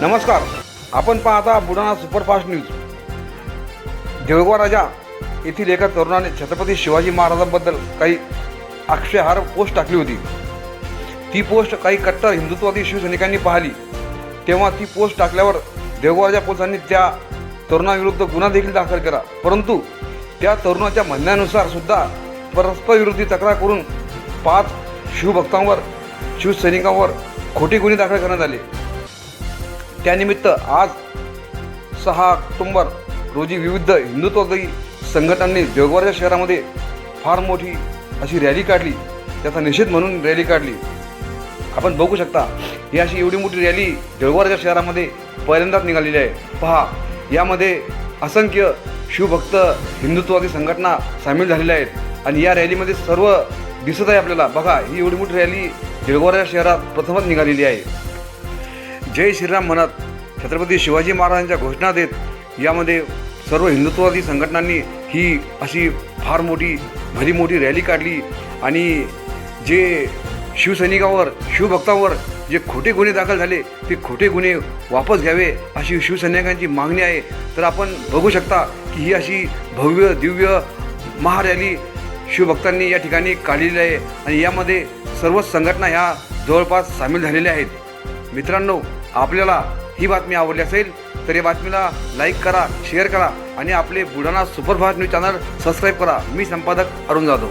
नमस्कार. आपण पाहता बुलढाणा सुपरफास्ट न्यूज. देऊळगाव राजा येथील एका तरुणाने छत्रपती शिवाजी महाराजांबद्दल काही आक्षेहार पोस्ट टाकली होती. ती पोस्ट काही कट्टर हिंदुत्ववादी शिवसैनिकांनी पाहिली. तेव्हा ती पोस्ट टाकल्यावर देऊळगाव राजा पोलिसांनी त्या तरुणाविरुद्ध गुन्हा देखील दाखल केला. परंतु त्या तरुणाच्या म्हणण्यानुसार सुद्धा परस्परविरोधी तक्रार करून पाच शिवभक्तांवर शिवसैनिकांवर खोटे गुन्हे दाखल करण्यात आले. त्यानिमित्त आज सहा ऑक्टोंबर रोजी विविध हिंदुत्ववादी संघटनांनी देवगवाच्या शहरामध्ये फार मोठी अशी रॅली काढली. त्याचा निषेध म्हणून रॅली काढली. आपण बघू शकता ही अशी एवढी मोठी रॅली देवगवाच्या शहरामध्ये पहिल्यांदाच निघालेली आहे. पहा यामध्ये असंख्य शिवभक्त हिंदुत्ववादी संघटना सामील झालेल्या आहेत. आणि या रॅलीमध्ये सर्व दिसत आहे आपल्याला. बघा ही एवढी मोठी रॅली देवगवाच्या शहरात प्रथमच निघालेली आहे. जय श्रीराम म्हणत छत्रपती शिवाजी महाराजांच्या घोषणा देत यामध्ये सर्व हिंदुत्ववादी संघटनांनी ही अशी फार मोठी भली मोठी रॅली काढली आणि जे शिवसैनिकावर शिवभक्तावर जे खोटे गुन्हे दाखल झाले ते खोटे गुन्हे वापस घ्यावे अशी शिवसैनिकांची मागणी आहे. तर आपण बघू शकता की ही अशी भव्य दिव्य महारॅली शिवभक्तांनी या ठिकाणी काढलेली आहे आणि यामध्ये सर्वच संघटना ह्या जवळपास सामील झालेल्या आहेत. मित्रांनो आपल्याला ही बातमी आवडली असेल तर या बातमीला लाईक करा शेअर करा आणि आपले Buldhana superfast news channel subscribe करा. मी संपादक अरुण जाधव.